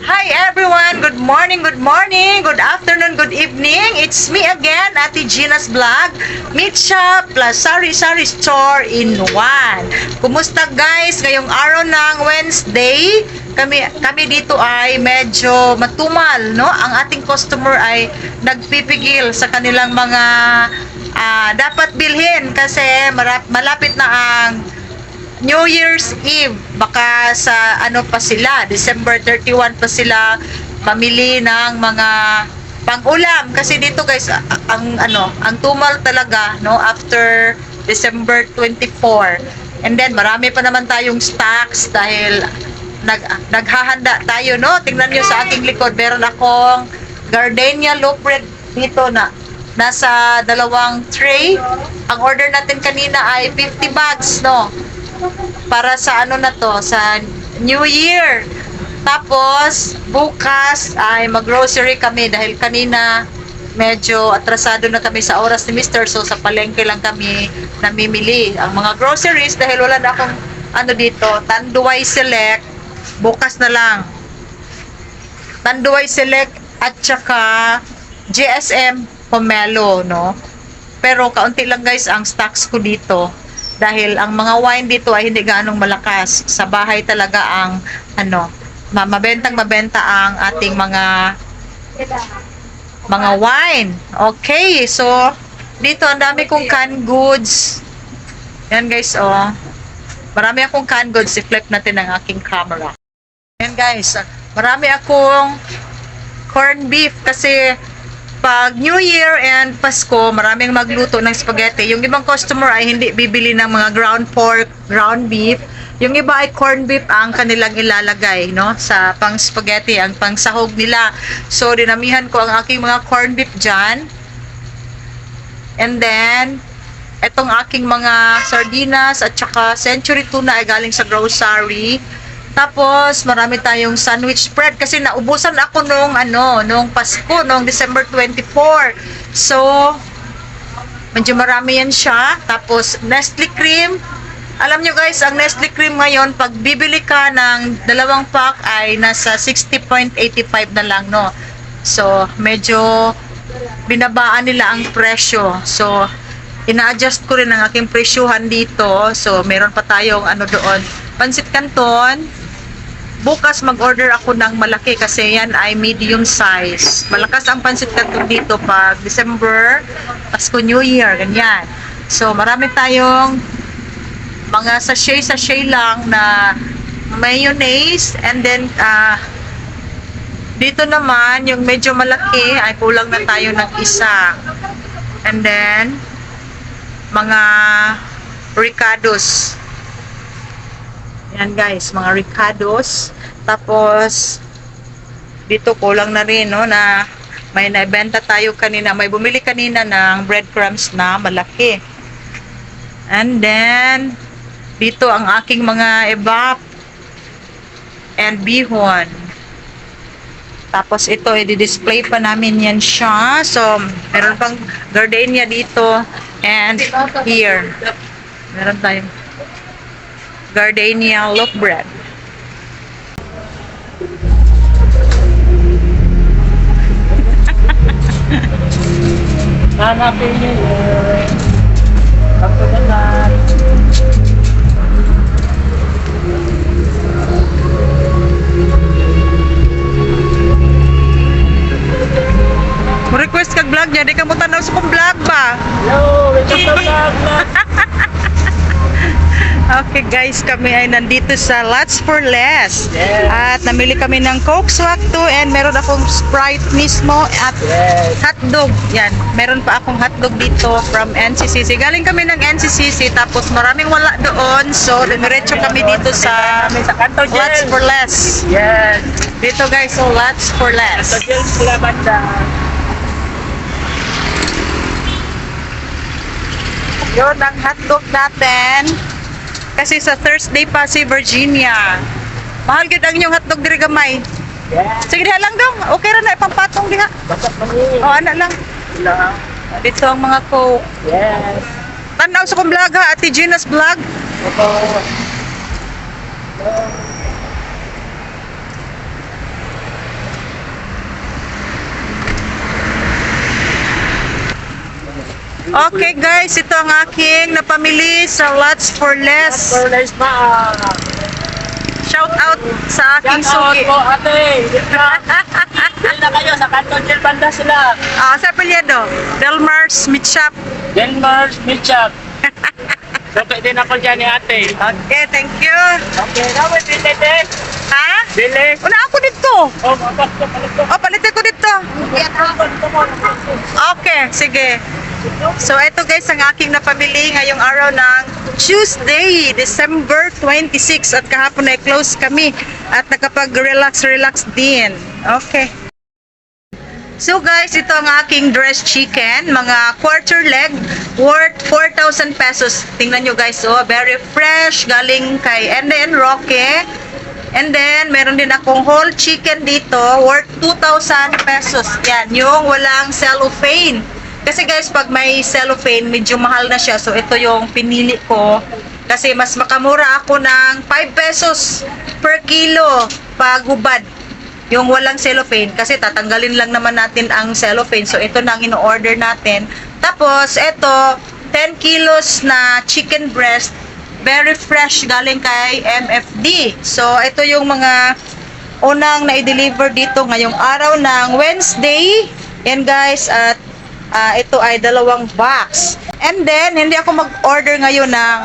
Hi everyone! Good morning, good morning, good afternoon, good evening. It's me again, Ate Gina's Vlog. Meat Shop plus Sari Sari Store in one. Kumusta guys? Ngayong araw ng Wednesday, kami kami dito ay medyo matumal, no? Ang ating customer ay nagpipigil sa kanilang mga ah, dapat bilhin kasi marap, malapit na ang New Year's Eve, baka sa ano pa sila, December 31 pa sila pamili ng mga pang-ulam kasi dito guys ang ano, ang tumal talaga no after December 24. And then marami pa naman tayong stocks dahil nag naghahanda tayo no. Tingnan niyo sa aking likod, meron akong gardenia loaf bread dito na nasa dalawang tray. Ang order natin kanina ay 50 bags no para sa ano na to, sa New Year. Tapos, bukas ay mag-grocery kami dahil kanina medyo atrasado na kami sa oras ni Mr. So, sa palengke lang kami namimili. Ang mga groceries dahil wala na akong ano dito, Tanduay Select, bukas na lang. Tanduay Select at saka GSM Pomelo, no? Pero kaunti lang guys ang stocks ko dito dahil ang mga wine dito ay hindi gaanong malakas. Sa bahay talaga ang ano, ma- mabentang mabenta ang ating mga mga wine. Okay, so dito ang dami kong canned goods. Yan guys, oh. Marami akong canned goods. I-flip natin ang aking camera. Yan guys, marami akong corned beef kasi pag New Year and Pasko, maraming magluto ng spaghetti. Yung ibang customer ay hindi bibili ng mga ground pork, ground beef. Yung iba ay corned beef ang kanilang ilalagay, no? Sa pang spaghetti, ang pang sahog nila. So, dinamihan ko ang aking mga corned beef dyan. And then, etong aking mga sardinas at saka century tuna ay galing sa grocery. Tapos, marami tayong sandwich spread kasi naubusan ako nung ano, nung Pasko, nung December 24. So, medyo marami yan siya. Tapos, Nestle cream. Alam nyo guys, ang Nestle cream ngayon, pag bibili ka ng dalawang pack ay nasa 60.85 na lang, no? So, medyo binabaan nila ang presyo. So, ina-adjust ko rin ang aking presyuhan dito. So, meron pa tayong ano doon. Pansit Canton. Bukas mag-order ako ng malaki kasi yan ay medium size. Malakas ang pansit canton dito pag December, Pasko, New Year, ganyan. So, marami tayong mga sachet-sachet lang na mayonnaise and then ah, dito naman, yung medyo malaki ay kulang na tayo ng isa. And then, mga ricados. Yan guys, mga ricados. Tapos, dito kulang na rin, no, na may naibenta tayo kanina. May bumili kanina ng breadcrumbs na malaki. And then, dito ang aking mga evap and bihon. Tapos ito, i-display pa namin yan siya. So, meron pang gardenia dito and here. Meron tayong gardenia loaf bread. Hanapin niyo yun. Naman. Mo request kag vlog niya, di ka mo tanaw sa kong vlog ba? Hello, ito sa vlog na. Okay guys, kami ay nandito sa Lots for Less. Yes. At namili kami ng Coke Swag 2 and meron akong Sprite mismo at Yes. hotdog. Yan, meron pa akong hotdog dito from NCCC. Galing kami ng NCCC tapos maraming wala doon. So, dumiretso kami dito sa Kanto. Lots for Less. Yes. Dito guys, so Lots for Kanto Less. Gel sila banda. Yun ang hotdog natin. Kasi sa Thursday pa si Virginia. Mahal gid ang inyong hotdog diri gamay. Yes. Sige diha lang dong. Okay ra na ipampatong diha. Basta mani. O ana lang. Lang. Dito ang mga coke. Yes. Tanaw sa kong vlog ha, Ate Gina's vlog. Opo. Okay guys, ito ang aking napamili sa Lots for Less. For less. Shout out sa aking Shout out suki. po ate. Na kayo sa Canton Del Banda sila. Ah, sa apelyido, Delmar's Meat Shop. Denmark Mitchup. Dapat din ako dyan ni ate. Okay, thank you. Okay, dapat din tete. Ha? Dili. Una ako dito. Oh, mabas ko palit ko. O, palitin ko dito. Okay, sige. So, ito guys, ang aking napamili ngayong araw ng Tuesday, December 26. At kahapon ay close kami. At nakapag-relax-relax din. Okay. So guys, ito ang aking dressed chicken, mga quarter leg worth 4,000 pesos. Tingnan nyo guys, oh, very fresh, galing kay Enden Roque. And then, meron din akong whole chicken dito worth 2,000 pesos. Yan, yung walang cellophane. Kasi guys, pag may cellophane, medyo mahal na siya. So, ito yung pinili ko. Kasi mas makamura ako ng 5 pesos per kilo pag hubad yung walang cellophane kasi tatanggalin lang naman natin ang cellophane. So ito na ang ino-order natin. Tapos ito 10 kilos na chicken breast very fresh galing kay MFD so ito yung mga unang na-deliver dito ngayong araw ng Wednesday. Yan guys at ah, ito ay dalawang box. And then hindi ako mag-order ngayon ng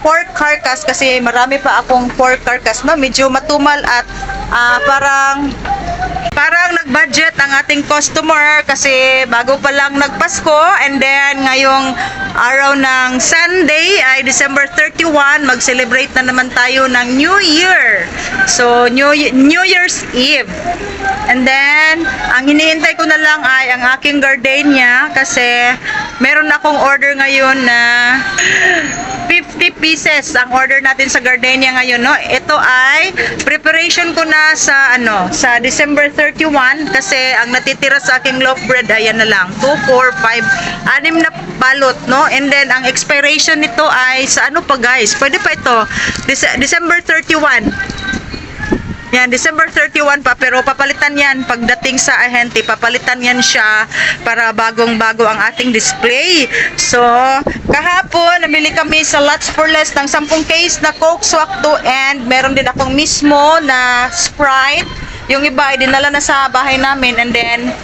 pork carcass kasi marami pa akong pork carcass no medyo matumal at ah, parang parang nag-budget ang ating customer kasi bago pa lang nagpasko and then ngayong araw ng Sunday ay December 31 mag-celebrate na naman tayo ng New Year. So New, New Year's Eve. And then ang hinihintay ko na lang ay ang aking gardenia kasi meron akong order ngayon na 50 pieces ang order natin sa gardenia ngayon no? Ito ay preparation ko na sa ano sa December 31 kasi ang natitira sa aking loaf bread ayan na lang 2 4 5 anim na balot no? And then ang expiration nito ay sa ano pa guys? Pwede pa ito. Dece- December 31 yan, December 31 pa, pero papalitan yan. Pagdating sa ahente, papalitan yan siya para bagong-bago ang ating display. So, kahapon, namili kami sa Lots for Less ng 10 case na Coke Swak 2 and meron din akong mismo na Sprite. Yung iba ay dinala na sa bahay namin and then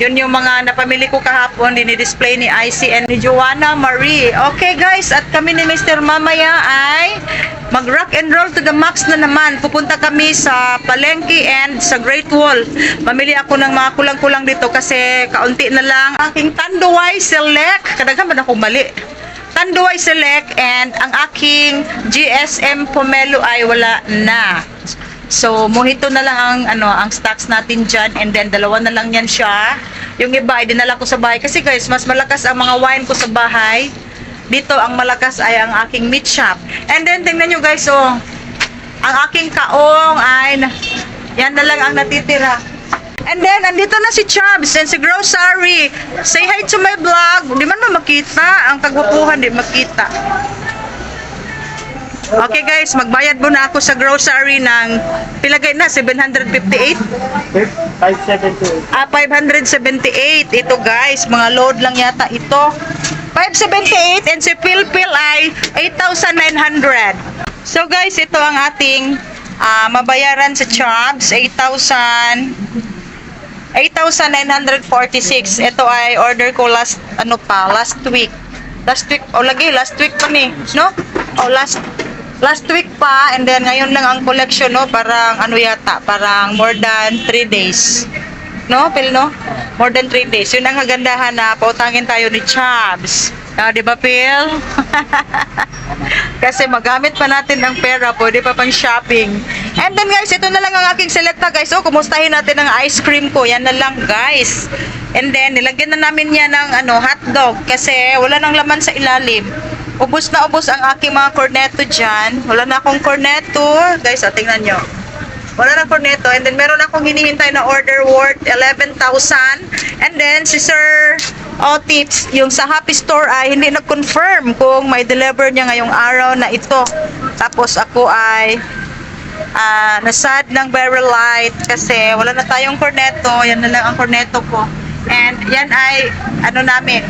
yun yung mga napamili ko kahapon, dinidisplay ni IC and ni Joanna Marie. Okay guys, at kami ni Mr. Mamaya ay mag rock and roll to the max na naman. Pupunta kami sa Palengke and sa Great Wall. Mamili ako ng mga kulang-kulang dito kasi kaunti na lang. Aking Tanduay Select. Kadaghan ba na mali? Tanduay Select and ang aking GSM Pomelo ay wala na. So, mojito na lang ang ano, ang stocks natin diyan and then dalawa na lang yan siya. Yung iba ay dinala ko sa bahay kasi guys, mas malakas ang mga wine ko sa bahay. Dito ang malakas ay ang aking meat shop. And then tingnan nyo guys, oh. Ang aking kaong ay yan na lang ang natitira. And then, andito na si Chubbs and si Grocery. Say hi to my vlog. Di man makita. Ang kagwapuhan, di makita. Okay guys, magbayad muna ako sa grocery ng pilagay na 758 578. ah 578 ito guys, mga load lang yata ito. 578 and si Pilpil ay 8,900 so guys, ito ang ating ah, mabayaran sa Chubbs 8,000 8,946 ito ay order ko last ano pa, last week. Last week, o lagi, last week pa ni no? o last last week pa and then ngayon lang ang collection no? Parang ano yata parang more than 3 days. No Pil no? More than 3 days. Yun ang kagandahan na pautangin tayo ni Chubbs ah, di ba Pil kasi magamit pa natin ang pera pwede pa pang shopping. And then guys ito na lang ang aking selecta guys. Oh kumustahin natin ang ice cream ko. Yan na lang guys. And then nilagyan na namin yan ng ano hotdog. Kasi wala nang laman sa ilalim Ubus na ubus ang aking mga cornetto dyan. Wala na akong cornetto. Guys, oh, tingnan nyo. Wala na cornetto. And then, meron akong hinihintay na order worth 11,000. And then, si Sir Otips, yung sa Happy Store ay hindi nag-confirm kung may deliver niya ngayong araw na ito. Tapos, ako ay ah nasad ng very light kasi wala na tayong cornetto. Yan na lang ang cornetto ko. And yan ay, ano namin,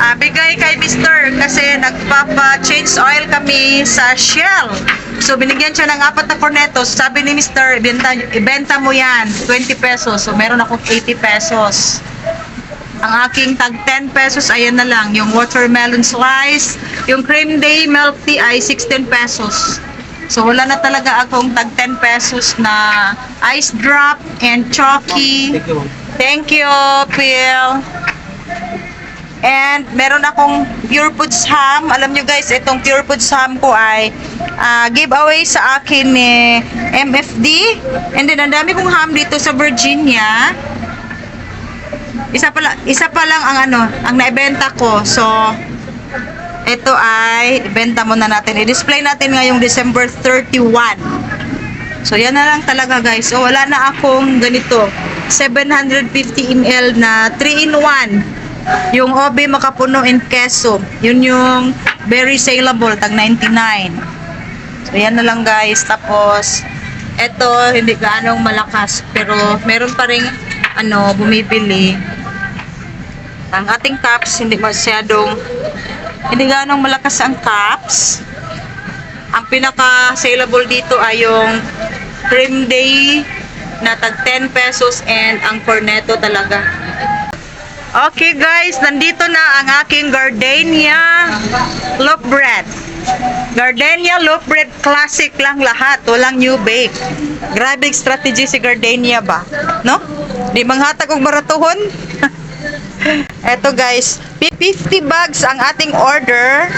ah, bigay kay Mr. kasi nagpapa-change oil kami sa Shell. So, binigyan siya ng apat na cornetos. Sabi ni Mr. ibenta, ibenta mo yan, 20 pesos. So, meron akong 80 pesos. Ang aking tag 10 pesos, ayan na lang. Yung watermelon slice, yung cream day milk tea ay 16 pesos. So, wala na talaga akong tag 10 pesos na ice drop and chalky. Thank you. Thank you, Phil. And meron akong Pure Foods ham. Alam nyo guys, itong Pure Foods ham ko ay ah, giveaway sa akin ni MFD. And then, ang dami kong ham dito sa Virginia. Isa pa, lang, isa pa lang ang ano, ang naibenta ko. So, ito ay ibenta muna natin. I-display natin ngayong December 31. So, yan na lang talaga guys. So, wala na akong ganito. 750 ml na 3-in-1. Yung OB makapuno in keso. Yun yung very saleable, tag 99. So, yan na lang guys. Tapos, eto, hindi gaanong malakas. Pero, meron pa rin, ano, bumibili. Ang ating cups, hindi masyadong, hindi gaanong malakas ang cups. Ang pinaka-saleable dito ay yung cream day na tag 10 pesos and ang corneto talaga. Okay guys, nandito na ang aking gardenia loaf bread. Gardenia loaf bread classic lang lahat, walang new bake. Grabe strategy si Gardenia ba? No? Di manghatag og maratuhon? Eto guys, 50 bags ang ating order.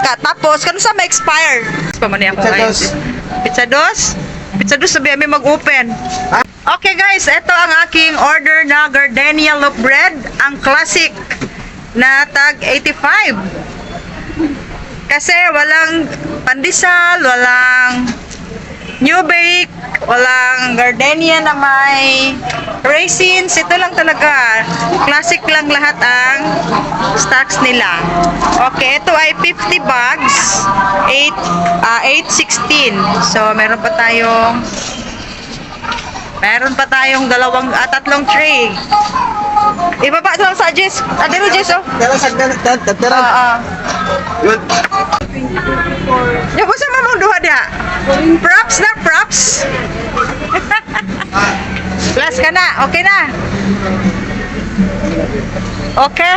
Ka, tapos, kano sa ma-expire? Pamani ako Pizza ngayon. dos. Pizza dos? Pizza dos, sabi mag-open. Okay guys, ito ang aking order na Gardenia Loaf Bread. Ang classic na tag 85. Kasi walang pandesal, walang new bake, walang gardenia na may raisins. Ito lang talaga. Classic lang lahat ang stocks nila. Okay, ito ay 50 bags. 8, ah 816. So, meron pa tayong meron pa tayong dalawang, ah, tatlong tray. Ibaba lang sa Jess. Ah, dito Jess, oh. Tara sa tara. Ah, ah. Good. Yung sa mamang duha dia. Props na, props. Plus ka na, okay na. Okay.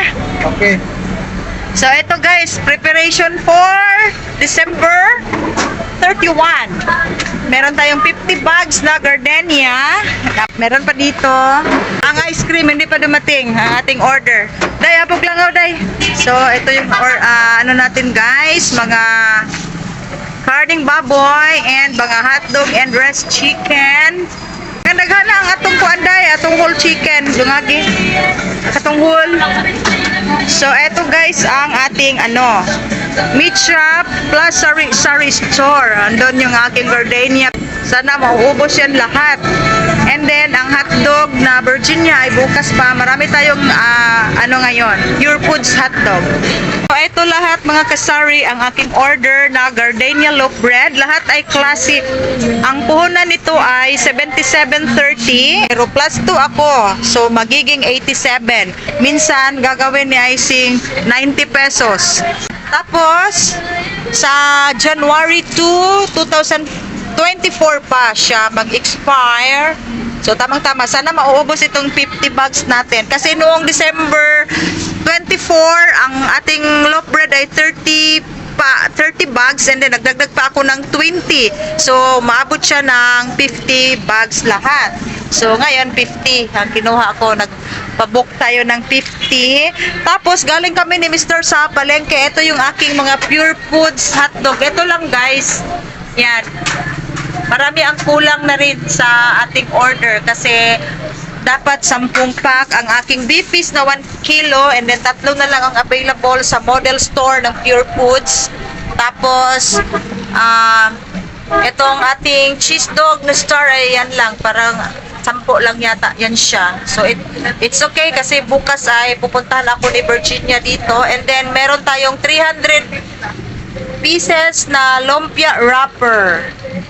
Okay. So ito guys, preparation for December 31. Meron tayong 50 bags na gardenia. Meron pa dito. Ang ice cream hindi pa dumating ang ating order. Day, apog lang ako, day. So ito yung or ah, ano natin guys, mga carding baboy and mga hotdog and breast chicken. Nga naghana ang atong kuanday, atong whole chicken, dungagi. Atong whole. So, eto guys ang ating ano, meat shop plus sari, sari store. Andun yung aking gardenia. Sana mauubos yan lahat. And then, ang hotdog na Virginia ay bukas pa. Marami tayong ah, ano ngayon, Pure Foods hotdog. So, ito lahat mga kasari ang aking order na gardenia loaf bread. Lahat ay classic. Ang puhunan nito ay 77.30. Pero plus 2 ako. So, magiging 87. Minsan, gagawin ni icing 90 pesos. Tapos, sa January 2, 2024 pa siya mag-expire. So, tamang-tama. Sana mauubos itong 50 bags natin. Kasi noong December 24, ang ating loaf bread ay 30 pa 30 bags and then nagdagdag pa ako ng 20. So, maabot siya ng 50 bags lahat. So, ngayon 50 ang kinuha ko. Nagpabook tayo ng 50. Tapos, galing kami ni Mr. sa palengke. Ito yung aking mga pure foods hotdog. Ito lang guys. Yan. Marami ang kulang na rin sa ating order kasi dapat 10 pack ang aking beefies na 1 kilo and then tatlo na lang ang available sa model store ng Pure Foods. Tapos, ah itong ating cheese dog na star ay yan lang, parang sampo lang yata yan siya. So, it, it's okay kasi bukas ay pupuntahan ako ni Virginia dito and then meron tayong 300 pieces na lumpia wrapper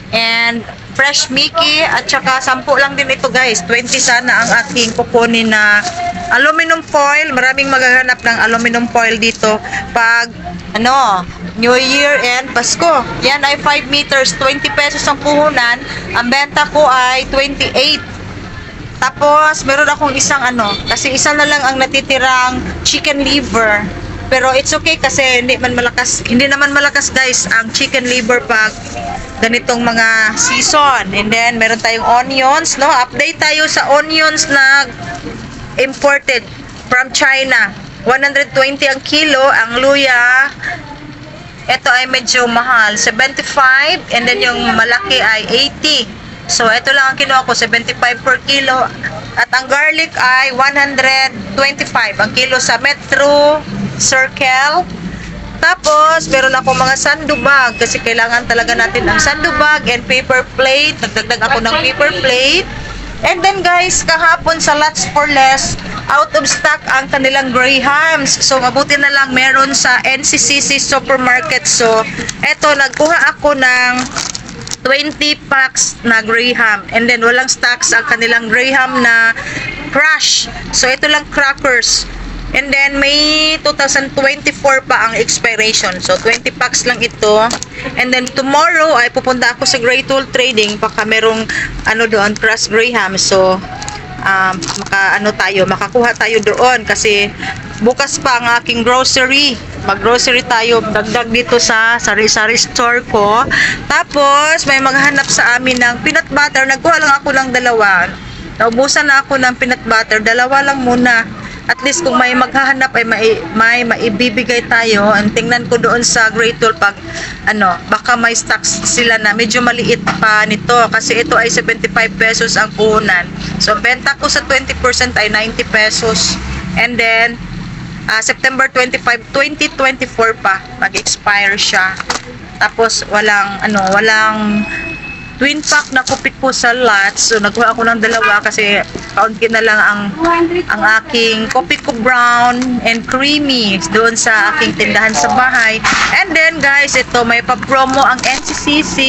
and fresh Mickey at saka 10 lang din ito guys 20 sana ang aking kukunin na aluminum foil. Maraming maghahanap ng aluminum foil dito pag ano, New Year and Pasko. Yan ay 5 meters, 20 pesos ang puhunan. Ang benta ko ay 28. Tapos, meron akong isang ano, kasi isa na lang ang natitirang chicken liver. Pero it's okay kasi hindi man malakas, hindi naman malakas guys ang chicken liver pag ganitong mga season. And then, meron tayong onions, no? Update tayo sa onions na imported from China. 120 ang kilo, ang luya, ito ay medyo mahal, 75 and then yung malaki ay 80. So ito lang ang kinuha ko, 75 per kilo. At ang garlic ay 125 ang kilo sa Metro Circle. Tapos, meron ako mga sandubag kasi kailangan talaga natin ang sandubag and paper plate. Nagdagdag ako ng paper plate. And then guys, kahapon sa Lots for Less, out of stock ang kanilang Grahams. So, mabuti na lang meron sa NCCC Supermarket. So, eto, nagkuha ako ng 20 packs na Graham. And then, walang stocks ang kanilang Graham na crush. So, ito lang crackers. And then, may 2024 pa ang expiration. So, 20 packs lang ito. And then, tomorrow ay pupunta ako sa Great Tool Trading. Baka merong, ano doon, crush Graham. So, um, maka, ano tayo, makakuha tayo doon. Kasi, bukas pa ang aking grocery. Mag-grocery tayo. Dagdag dito sa sari-sari store ko. Tapos, may maghanap sa amin ng peanut butter. Nagkuha lang ako ng dalawa. Naubusan na ako ng peanut butter. Dalawa lang muna at least kung may maghahanap ay may, may maibibigay tayo. Ang tingnan ko doon sa Great Tool pag ano baka may stocks sila na medyo maliit pa nito. Kasi ito ay 75 pesos ang puhunan. So benta ko sa 20% ay 90 pesos. And then ah, September 25 2024 pa mag-expire siya. Tapos walang ano walang twin pack na kupit po sa lot. So, nagkuha ako ng dalawa kasi kaunti na lang ang ang aking kopi ko brown and creamy doon sa aking tindahan sa bahay. And then, guys, ito, may pa-promo ang NCCC.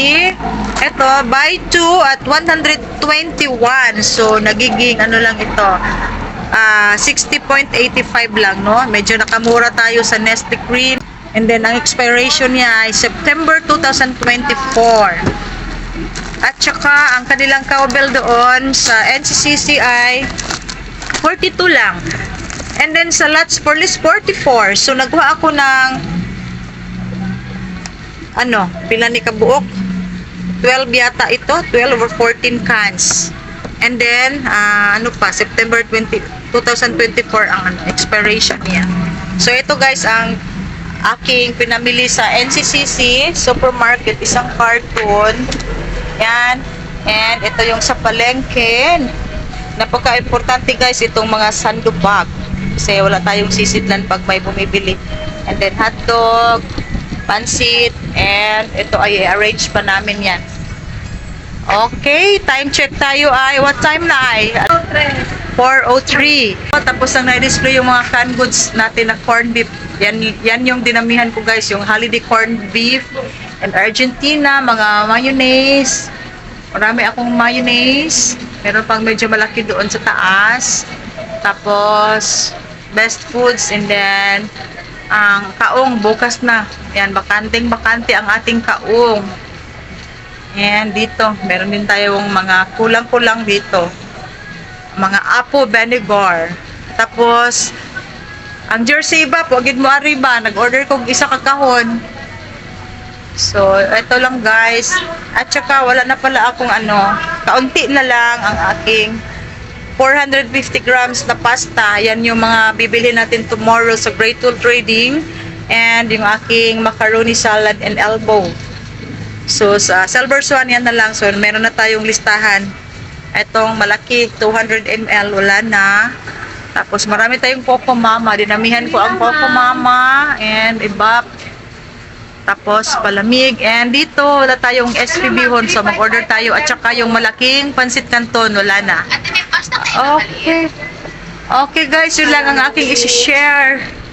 Ito, buy 2 at 121. So, nagiging ano lang ito, ah 60.85 lang, no? Medyo nakamura tayo sa Nestle Cream. And then, ang expiration niya ay September 2024. At saka, ang kanilang cowbell doon sa NCCC ay 42 lang. And then sa Lots for List 44. So, nagkuha ako ng ano, pila ni kabuok? 12 yata ito. 12 or 14 cans. And then, ah, ano pa, September 20, 2024 ang ano, expiration niya. So, ito guys, ang aking pinamili sa NCCC supermarket, isang carton. Yan. And ito yung sa palengke. Napaka-importante guys itong mga sandubag. Kasi wala tayong sisitlan pag may bumibili. And then hotdog, pansit, and ito ay i-arrange pa namin yan. Okay, time check tayo ay, what time na ay? 4.03. Tapos ang na-display yung mga canned goods natin na corned beef. Yan, yan yung dinamihan ko guys, yung holiday corned beef and Argentina, mga mayonnaise. Marami akong mayonnaise. Meron pang medyo malaki doon sa taas. Tapos, best foods and then ang kaong bukas na. Yan, bakanting bakante ang ating kaong. And dito, meron din tayong mga kulang-kulang dito. Mga apple vinegar. Tapos, ang jersey ba, pagid mo arriba, nag-order kong isa kakahon. So, ito lang guys. At saka, wala na pala akong ano, kaunti na lang ang aking 450 grams na pasta. Yan yung mga bibili natin tomorrow sa Great Tool Trading. And yung aking macaroni salad and elbow. So, sa Silver Swan, yan na lang. So, meron na tayong listahan. Itong malaki, 200 ml, wala na. Tapos, marami tayong Coco Mama. Dinamihan ko ang Coco Mama and iba. Tapos, palamig. And dito, wala tayong SPB hon. So, mag-order tayo. At saka yung malaking pansit canton, wala na. Okay. Okay guys, yun lang ang aking isi-share.